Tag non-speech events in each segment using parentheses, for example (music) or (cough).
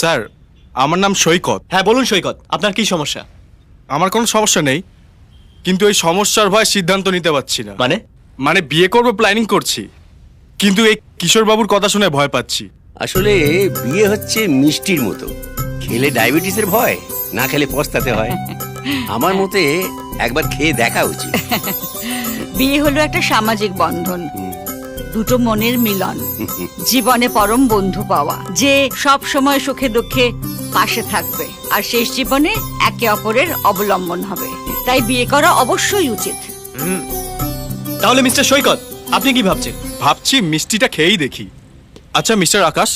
Sir আমার নাম সৈকত। হ্যাঁ বলুন সৈকত আপনার কি সমস্যা? আমার কোনো সমস্যা নেই কিন্তু এই সমস্যার ভয় সিদ্ধান্ত নিতে পারছি না। মানে? মানে বিয়ে করব প্ল্যানিং করছি কিন্তু এই কিশোরবাবুর কথা শুনে ভয় পাচ্ছি। আসলে বিয়ে হচ্ছে মিষ্টির মতো। খেলে ডায়াবেটিসের ভয় না খেলে পস্তাতে হয়। আমার মতে একবার খেয়ে দেখা উচিত। বিয়ে হলো একটা সামাজিক বন্ধন। দুটো মনের মিলন। জীবনে পরম বন্ধু পাওয়া যে সব সময় সুখে দুঃখে পাশে থাকবে। আর শেষ জীবনে একে অপরের অবলম্বন হবে। তাই বিয়ে করা অবশ্যই উচিত। তাহলে মিস্টার সৈকত আপনি কি ভাবছেন? ভাবছি মিষ্টিটা খেয়েই দেখি। আচ্ছা মিস্টার আকাশ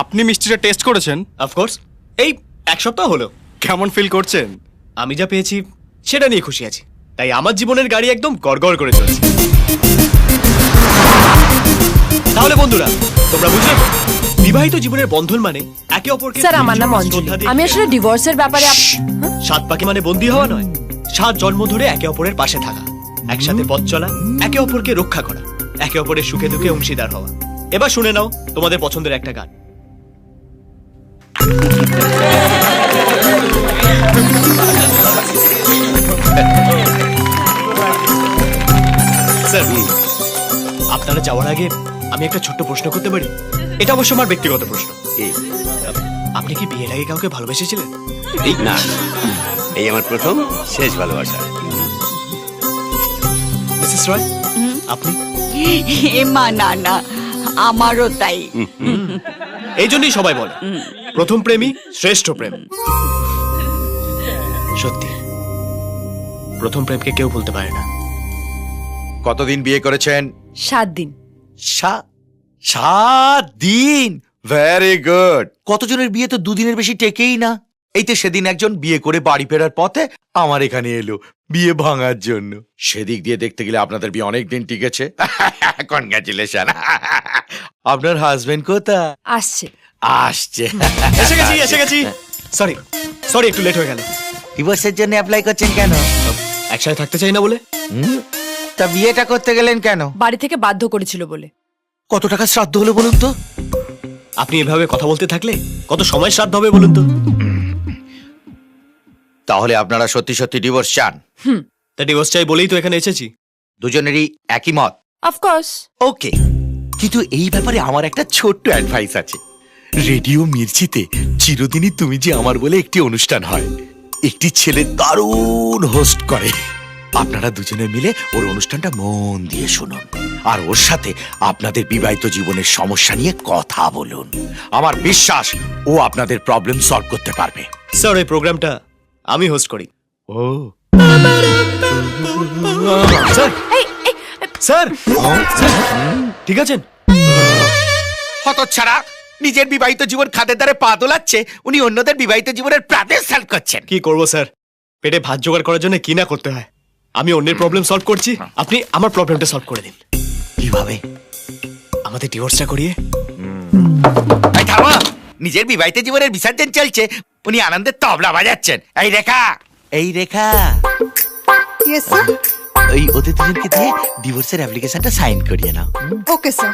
আপনি মিষ্টিটা টেস্ট করেছেন? অফকোর্স এই এক সপ্তাহ হলো। কেমন ফিল করছেন? আমি যা পেয়েছি সেটা নিয়ে খুশি আছি। তাই আমার জীবনের গাড়ি একদম গড়গড় করে চলছে। তাহলে বন্ধুরা তোমরা বুঝলে? বিবাহিত জীবনের বন্ধন মানে একে অপরকে স্যার আমার নাম শ্রদ্ধা অঞ্জলি দিয়ে- আমি আসলে ডিভোর্সের ব্যাপারে আপ- সাত পাকে মানে বন্দী হওয়া নয় সাত জন্ম ধরে একে অপরের পাশে থাকা একসাথে পথ চলা একে অপরকে রক্ষা করা একে অপরের সুখে দুঃখে অংশীদার হওয়া এবার শুনে নাও তোমাদের পছন্দের একটা গান স্যার আপনারা যাওয়ার আগে আমি একটা ছোট্ট প্রশ্ন করতে পারি? এটা অবশ্য আমার ব্যক্তিগত প্রশ্ন। এই। আপনি কি বিয়ের আগে কাউকে ভালোবেসেছিলেন? এই না। এই আমার প্রথম শেষ ভালোবাসা। মিসেস রয় আপনি? এ মা না না আমারও তাই। এই জন্যই সবাই বলে প্রথম প্রেমই শ্রেষ্ঠ প্রেম। সত্যি প্রথম প্রেমকে কেউ ভুলতে পারে না। কতদিন বিয়ে করেছেন? সাত দিন। সাত দিন ভেরি গুড কতজনের বিয়ে তো দুদিনের বেশি টেকেই না? এই তো সেদিন একজন বিয়ে করে বাড়ি ফেরার পথে আমার এখানে এলো বিয়ে ভাঙার জন্য। সেদিক দিয়ে দেখতে গেলে আপনাদের বিয়ে অনেক দিন টিকেছে। (laughs) কনগ্রাচুলেশন (laughs) আপনার হাজবেন্ড কোথায়? আসছে। আসছে। (laughs) এসে গেছি এসে গেছি। সরি সরি একটু লেট হয়ে গেল। ডিভোর্সের জন্য অ্যাপ্লাই করছেন কেন? একসাথে থাকতে চাই না বলে? হুম? তা বিয়েটা করতে গেলেন কেন? বাড়ি থেকে বাধ্য করেছিল বলে। কত টাকা শ্রাদ্ধ হলো বলুন তো? আপনি এভাবে কথা বলতে থাকলে কত সময় শ্রাদ্ধ হবে বলুন তো? তাহলে আপনারা সত্যি সত্যি ডিভোর্স চান। তা ডিভোর্স চাই বলেই তো এখানে এসেছি। দুজনেরই একই মত। Of course okay. কিন্তু এই ব্যাপারে আমার একটা ছোট্ট অ্যাডভাইস আছে। রেডিও মির্চিতে চিরদিনই তুমি যে আমার বলে একটি অনুষ্ঠান হয় একটি ছেলে দারুণ হোস্ট করে। আপনারা দুজনে মিলে ওর অনুষ্ঠানটা মন দিয়ে শুনুন। আর ওর সাথে আপনাদের বিবাহিত জীবনের সমস্যা নিয়ে কথা বলুন। আমার বিশ্বাস ও আপনাদের প্রবলেম সলভ করতে পারবে। স্যার এই প্রোগ্রামটা আমি হোস্ট করি। ও। স্যার স্যার স্যার, ঠিক আছেন? হতচ্ছাড়া নিজের বিবাহিত জীবন খাদের দ্বারে পা দোলাচ্ছে উনি অন্যদের বিবাহিত জীবনের প্রাণের সলভ করছেন। কি করব স্যার পেটে ভাত জোগাড় করার জন্য কি না করতে হয়? আমি অন্যের প্রবলেম সলভ করছি। আপনি আমার প্রবলেমটা সলভ করে দিন। কীভাবে? আমাদের ডিভোর্সটা করিয়ে। এই থামো। নিজের বিবাহিত জীবনের বিসর্জন চলছে। উনি আনন্দে তবলা বাজাচ্ছেন। এই রেখা। এই রেখা। ইয়েস স্যার ওই ওদের দুজনকে দিয়ে ডিভোর্সের অ্যাপ্লিকেশনটা সাইন করিয়ে নাও। ওকে স্যার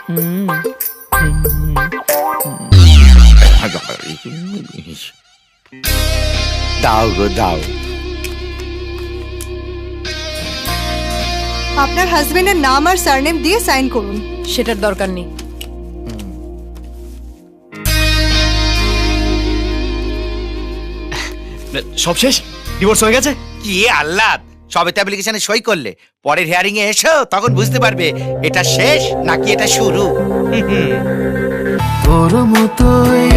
দাও গো দাও। আপনার হাজবেন্ডের নাম আর সারনেম দিয়ে সাইন করুন। সেটার দরকার নেই। সব শেষ? ডিভোর্স হয়ে গেছে? কি আল্লাহ সবে তো অ্যাপ্লিকেশনে সই করলে। পরের হিয়ারিং এ এসো তখন বুঝতে পারবে এটা শেষ নাকি এটা শুরু। তোর মতোই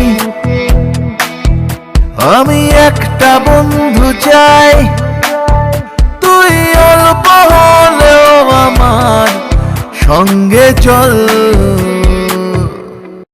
আমি একটা বন্ধু চাই। সঙ্গে চল।